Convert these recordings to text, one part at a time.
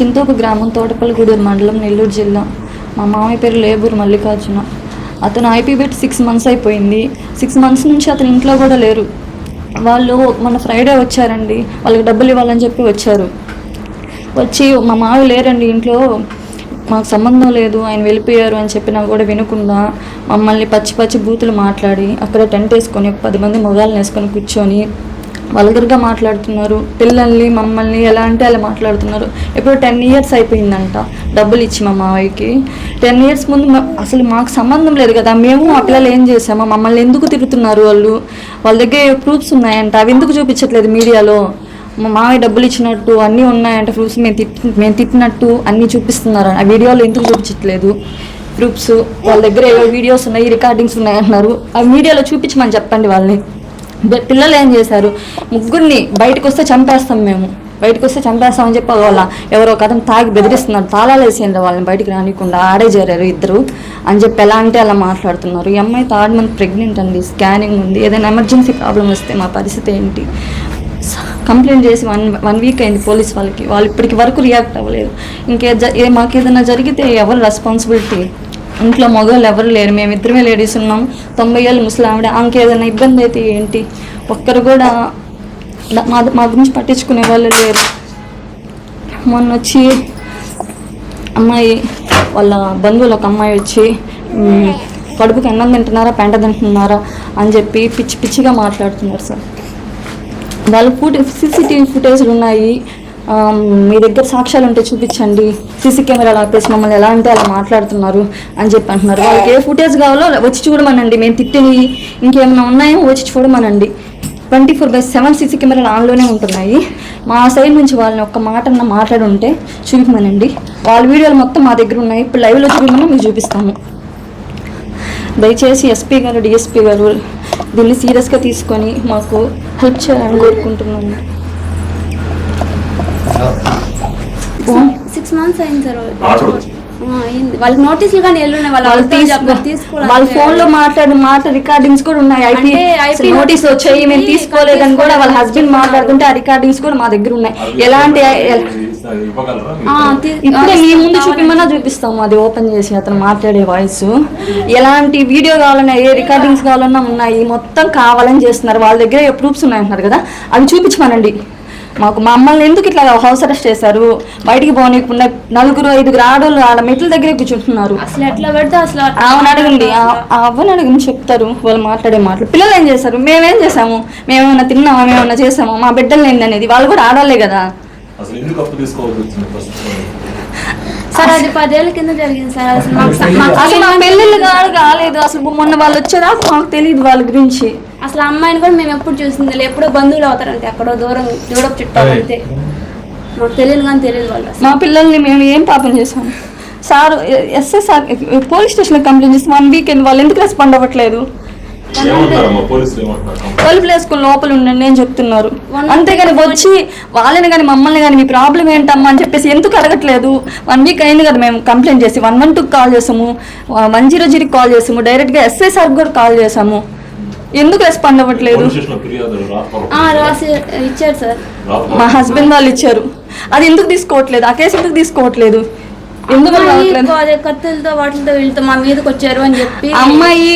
చింతూపు గ్రామం తోటపల్లిగూడూరు మండలం నెల్లూరు జిల్లా. మా మామయ్య పేరు లేబూరు మల్లికార్జున. అతను ఐపీ పెట్టి సిక్స్ మంత్స్ అయిపోయింది. సిక్స్ మంత్స్ నుంచి అతను ఇంట్లో కూడా లేరు. వాళ్ళు మన ఫ్రైడే వచ్చారండి. వాళ్ళకి డబ్బులు ఇవ్వాలని చెప్పి వచ్చారు. వచ్చి మా మావి లేరండి ఇంట్లో. మాకు సంబంధం లేదు. ఆయన వెళ్ళిపోయారు అని చెప్పినా కూడా వినకుండా మమ్మల్ని పచ్చి పచ్చి బూతులు మాట్లాడి అక్కడ టెంట్ వేసుకొని పది మంది మొగాలను వేసుకొని కూర్చొని వల్గర్గా మాట్లాడుతున్నారు పిల్లల్ని మమ్మల్ని ఎలా అంటే అలా మాట్లాడుతున్నారు. ఇప్పుడు టెన్ ఇయర్స్ అయిపోయిందంట డబ్బులు ఇచ్చి మా మావయ్యకి. టెన్ ఇయర్స్ ముందు అసలు మాకు సంబంధం లేదు కదా మేము ఆ పిల్లలు ఏం చేసామో మమ్మల్ని ఎందుకు తిరుగుతున్నారు వాళ్ళు? వాళ్ళ దగ్గర ప్రూఫ్స్ ఉన్నాయంట అవి ఎందుకు చూపించట్లేదు మీడియాలో? మా మామయ్య డబ్బులు ఇచ్చినట్టు అన్నీ ఉన్నాయంటే ప్రూఫ్స్ మేము తిట్టి మేము తిట్టినట్టు అన్నీ చూపిస్తున్నారు. ఆ వీడియోలో ఎందుకు చూపించట్లేదు? ప్రూఫ్స్ వాళ్ళ దగ్గర ఏవో వీడియోస్ ఉన్నాయి రికార్డింగ్స్ ఉన్నాయి అంటున్నారు ఆ మీడియాలో చూపించమని చెప్పండి వాళ్ళని. పిల్లలు ఏం చేశారు? ముగ్గురిని బయటకు వస్తే చంపేస్తాం మేము. బయటకు వస్తే చంపేస్తామని చెప్పి వాళ్ళ ఎవరో ఒక అతను తాగి బెదిరిస్తున్నారు. తాళాలు వేసేయండి వాళ్ళని బయటికి రానికుండా ఆడే చేరారు ఇద్దరు అని చెప్పి ఎలా అంటే అలా మాట్లాడుతున్నారు. ఈ అమ్మాయి థర్డ్ మంత్ ప్రెగ్నెంట్ అండి. స్కానింగ్ ఉంది. ఏదైనా ఎమర్జెన్సీ ప్రాబ్లం వస్తే మా పరిస్థితి ఏంటి? కంప్లైంట్ చేసి వన్ వన్ వీక్ అయింది పోలీస్ వాళ్ళకి. వాళ్ళు ఇప్పటికి వరకు రియాక్ట్ అవ్వలేదు. ఇంకే మాకేదైనా మాకు ఏదైనా జరిగితే ఎవరు రెస్పాన్సిబిలిటీ? ఇంట్లో మగవాళ్ళు ఎవరు లేరు. మేమిద్దరమే లేడీస్ ఉన్నాం. తొంభై ఏళ్ళు ముసలావిడ ఆవిడ. ఏదైనా ఇబ్బంది అయితే ఏంటి? ఒక్కరు కూడా మా మా గురించి పట్టించుకునే వాళ్ళు లేరు. మొన్న వచ్చి అమ్మాయి వాళ్ళ బంధువులు ఒక అమ్మాయి వచ్చి కడుపుకి అన్నం తింటున్నారా? పెంట తింటున్నారా? అని చెప్పి పిచ్చి పిచ్చిగా మాట్లాడుతున్నారు సార్. వాళ్ళ ఫుట్ సీసీటీవీ ఫుటేజ్లు ఉన్నాయి. మీ దగ్గర సాక్ష్యాలు ఉంటే చూపించండి. సీసీ కెమెరాలు ఆపేసి మమ్మల్ని ఎలా అంటే అలా మాట్లాడుతున్నారు అని చెప్పి అంటున్నారు. వాళ్ళకి ఏ ఫుటేజ్ కావాలో వచ్చి చూడమనండి. మేము తిట్టినవి ఇంకేమైనా ఉన్నాయో వచ్చి చూడమనండి. Twenty four by seven CC కెమెరాలు ఆన్లోనే ఉంటున్నాయి. మా సైడ్ నుంచి వాళ్ళని ఒక్క మాట అన్న మాట్లాడి ఉంటే చూపించమనండి. వాళ్ళ వీడియోలు మొత్తం మా దగ్గర ఉన్నాయి. ఇప్పుడు లైవ్లో చూపించమని మీకు చూపిస్తాము. దయచేసి ఎస్పీ గారు డిఎస్పీ గారు దీన్ని సీరియస్గా తీసుకొని మాకు హెల్ప్ చేయాలని కోరుకుంటున్నాను. సిక్స్ మంత్స్ అయింది. సార్ వాళ్ళకి నోటీసులు కానీ వెళ్ళున్నాయి వాళ్ళు వాళ్ళు ఫోన్లో మాట్లాడిన మాట రికార్డింగ్స్ కూడా ఉన్నాయి. ఐపీ నోటీస్ వచ్చాయి మేము తీసుకోలేదని కూడా వాళ్ళ హస్బెండ్ మాట్లాడుతుంటే ఆ రికార్డింగ్స్ కూడా మా దగ్గర ఉన్నాయి. ఎలాంటి ఇప్పుడే మీ ముందు చూపిమన్నా చూపిస్తాము. అది ఓపెన్ చేసి అతను మాట్లాడే వాయిస్. ఎలాంటి వీడియో కావాలన్నా ఏ రికార్డింగ్స్ కావాలన్నా ఉన్నాయి. మొత్తం కావాలని చేస్తున్నారు. వాళ్ళ దగ్గర ఏ ప్రూఫ్స్ ఉన్నాయంటున్నారు కదా. అవి చూపించమనండి. మాకు మమ్మల్ని ఎందుకు ఇట్లా హౌస్ అరెస్ట్ చేశారు? బయటికి పోనీయకుండా నలుగురు ఐదుగురు ఆడోళ్ళు ఆడ మెట్ల దగ్గరే కూర్చుంటున్నారు. అసలు ఎట్లా పెడితే అసలు ఆమెను అడగండి. అవ్వని అడగని చెప్తారు. వాళ్ళు మాట్లాడే మాటలు. పిల్లలు ఏం చేశారు? మేమేం చేసాము మేమేమన్నా తిన్నామా? మేమేమన్నా చేసామా మా బిడ్డలు ఏంది అనేది. వాళ్ళు కూడా ఆడాలే కదా. సార్ అది పదేళ్ళ కింద జరిగింది సార్. అసలు మా పెళ్ళిళ్ళు కాదు కాలేదు. అసలు మొన్న వాళ్ళు వచ్చేదాకా మాకు తెలియదు వాళ్ళ గురించి. అసలు ఆ అమ్మాయిని కూడా మేము ఎప్పుడు చూసింది లేదు. ఎప్పుడో బంధువులు అవుతారంటే ఎక్కడో దూరం దూరపు చుట్టాలు అంతే. మాకు తెలియదు కానీ తెలియదు వాళ్ళు. మా పిల్లల్ని మేము ఏం పాపం చేసాము సార్ ఎస్ఐ సార్ పోలీస్ స్టేషన్కి కంప్లైంట్ చేసి వన్ వీక్ వాళ్ళు ఎందుకు రెస్పాండ్ అవ్వట్లేదు? ఏమంటారు తలుపులు వేసుకుని లోపల ఉండండి అని చెప్తున్నారు. అంతేగాని వచ్చి వాళ్ళని కానీ మమ్మల్ని కానీ మీ ప్రాబ్లం ఏంటమ్మా అని చెప్పేసి ఎందుకు అడగట్లేదు? వన్ వీక్ అయింది కదా మేము కంప్లైంట్ చేసి. వన్ వన్ టూకి కాల్ చేసాము. వన్ జీరో జీరోకి కాల్ చేసాము. డైరెక్ట్గా ఎస్ఐ సార్ కూడా కాల్ చేసాము. ఎందుకు రెస్పాండ్ అవ్వట్లేదు? రాసి ఇచ్చారు సార్. మా హస్బెండ్ వాళ్ళు ఇచ్చారు. అది ఎందుకు తీసుకోవట్లేదు? ఆ కేసు ఎందుకు తీసుకోవట్లేదు? ఎందుకు కత్తులతో వాటితో వీళ్ళతో మా మీదకి వచ్చారు అని చెప్పి అమ్మాయి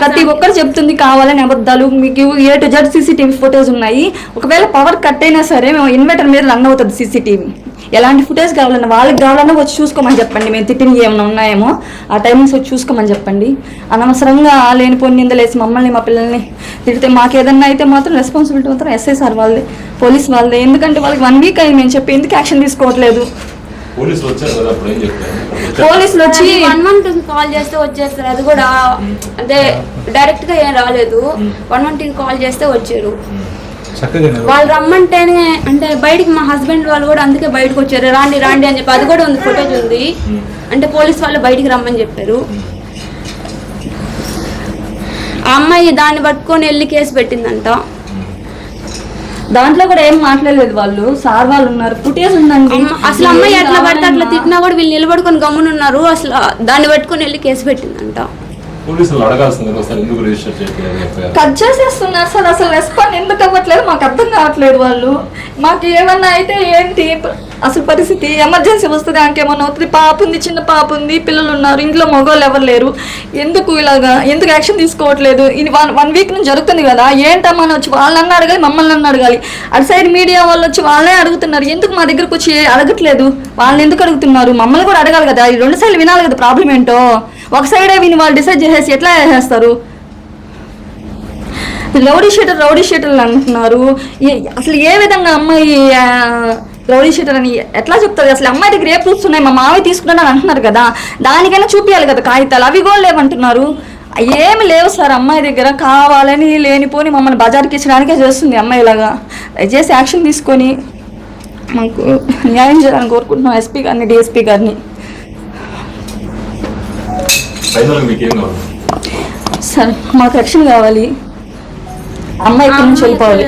ప్రతి ఒక్కరు చెప్తుంది కావాలని అబద్ధాలు. మీకు A to Z CCTV footage ఉన్నాయి. ఒకవేళ పవర్ కట్ అయినా సరే మేము ఇన్వర్టర్ మీద రన్ అవుతుంది సీసీటీవీ. ఎలాంటి ఫుటేజ్ కావాలన్నా వాళ్ళకి కావాలన్నా వచ్చి చూసుకోమని చెప్పండి. మేము తిట్టినవి ఏమైనా ఉన్నాయేమో ఆ టైమింగ్స్ వచ్చి చూసుకోమని చెప్పండి. అనవసరంగా లేనిపోని నిందలేసి మమ్మల్ని మా పిల్లల్ని తిడితే మాకు ఏదన్నా అయితే మాత్రం రెస్పాన్సిబిలిటీ మాత్రం ఎస్ఐ సార్ వాళ్ళదే పోలీస్ వాళ్ళదే. ఎందుకంటే వాళ్ళకి వన్ వీక్ అయింది. మేము చెప్పి ఎందుకు యాక్షన్ తీసుకోవట్లేదు? పోలీసులు వచ్చారు కదా అప్పుడు ఏం చెప్పారు? వచ్చారు. పోలీసులు వచ్చి వన్ వన్ టూ కాల్ చేస్తే వచ్చేస్తారు. అది కూడా అంటే డైరెక్ట్గా ఏం రాలేదు. వన్ వన్ టూ కాల్ చేస్తే వచ్చారు. చక్కగా వాళ్ళు రమ్మంటేనే అంటే బయటికి మా హస్బెండ్ వాళ్ళు కూడా అందుకే బయటకు వచ్చారు. రాండి రాండి అని చెప్పి అది కూడా ఉంది ఫుటేజ్ ఉంది. అంటే పోలీస్ వాళ్ళు బయటికి రమ్మని చెప్పారు. ఆ అమ్మాయి దాన్ని పట్టుకొని వెళ్ళి కేసు పెట్టిందంట. దాంట్లో కూడా ఏం మాట్లాడలేదు వాళ్ళు. సార్ వాళ్ళు ఉన్నారు. ఫుటేజ్ ఉందండి. అసలు అమ్మాయి ఏం ఎట్లా పడితే అట్లా తిట్టినా కూడా వీళ్ళు నిలబడుకొని గమ్మునున్నారు. అసలు దాన్ని పట్టుకొని వెళ్ళి కేసు పెట్టిందంట. కట్ చేసేస్తున్నారు సార్. అసలు రెస్పాండ్ ఎందుకు అవ్వట్లేదు? మాకు అర్థం కావట్లేదు వాళ్ళు. మాకు ఏమన్నా అయితే ఏంటి? అసలు పరిస్థితి ఎమర్జెన్సీ వస్తుంది ఆమెకేమన్నా అవుతుంది పాప ఉంది చిన్న పాప ఉంది పిల్లలు ఉన్నారు ఇంట్లో మగవాళ్ళు ఎవరు లేరు. ఎందుకు ఇలాగా? ఎందుకు యాక్షన్ తీసుకోవట్లేదు? ఇది వన్ వన్ వీక్ నుంచి జరుగుతుంది కదా ఏంటమ్మా అని వచ్చి వాళ్ళని అడగాలి మమ్మల్ని అన్న అడగాలి. అటు సైడ్ మీడియా వాళ్ళు వచ్చి వాళ్ళే అడుగుతున్నారు ఎందుకు మా దగ్గరకు వచ్చి అడగట్లేదు? వాళ్ళని ఎందుకు అడుగుతున్నారు? మమ్మల్ని కూడా అడగాలి కదా ఈ రెండు సైడ్లు వినాలి కదా ప్రాబ్లం ఏంటో? ఒక సైడే విని వాళ్ళు డిసైడ్ చేసేసి ఎట్లా చేసేస్తారు? రౌడీ షీటర్ రౌడీ షీటర్లు అంటున్నారు. అసలు ఏ విధంగా అమ్మాయి రౌడీ షీటర్ అని ఎట్లా చెప్తారు? అసలు అమ్మాయి దగ్గర ఏ ప్రూఫ్స్ ఉన్నాయి? మా మావి తీసుకున్నాను అని అంటున్నారు కదా. దానికైనా చూపించాలి కదా కాగితాలు? అవి కూడా లేవంటున్నారు. ఏమి లేవు సార్ అమ్మాయి దగ్గర. కావాలని లేనిపోని మమ్మల్ని బజార్కి ఇచ్చడానికే చేస్తుంది అమ్మాయి ఇలాగా. దయచేసి యాక్షన్ తీసుకొని మాకు న్యాయం చేయాలని కోరుకుంటున్నాం ఎస్పీ గారిని డిఎస్పీ గారిని. సార్ మాకు రక్షణ కావాలి. అమ్మాయి ఇక్కడి నుంచి వెళ్ళిపోవాలి?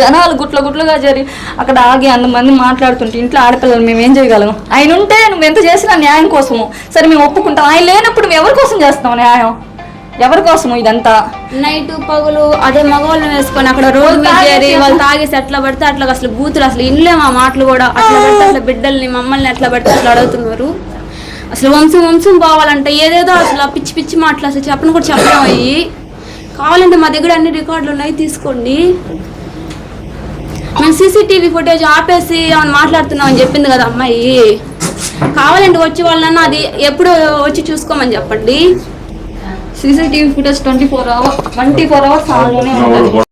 జనాలు గుట్ల గుట్లుగా జరి అక్కడ ఆగి అంతమంది మాట్లాడుతుంటే ఇంట్లో ఆడపిల్లలు మేము ఏం చేయగలం? ఆయన ఉంటే నువ్వు ఎంత చేసినా న్యాయం కోసము. సరే మేము ఒప్పుకుంటాం. ఆయన లేనప్పుడు మేము ఎవరి కోసం చేస్తాం న్యాయం? ఎవరి కోసము ఇదంతా? నైట్ పగులు అదే మగవాళ్ళని వేసుకొని అక్కడ రోడ్ మీద చేరి వాళ్ళు తాగేసి ఎట్లా పడితే అట్లా అసలు బూతులు అసలు ఇన్లేం ఆ మాటలు కూడా. అట్లా పడితే అట్లా బిడ్డల్ని మమ్మల్ని ఎట్లా పడితే అట్లా అడుగుతున్నారు. అసలు వంశం వంశం పోవాలంటే ఏదేదో అసలు పిచ్చి పిచ్చి మాటలు అసలు చెప్పను కూడా చెప్పలేం అయ్యి. కావాలంటే మా దగ్గర అన్ని రికార్డులు ఉన్నాయి తీసుకోండి. మేము సీసీటీవీ ఫుటేజ్ ఆపేసి ఏమైనా మాట్లాడుతున్నాం అని చెప్పింది కదా అమ్మాయి. కావాలంటే వచ్చే వాళ్ళన్నా అది ఎప్పుడు వచ్చి చూసుకోమని చెప్పండి. CCTV footage twenty four hours twenty four hours ఆన్లోనే ఉంటుంది.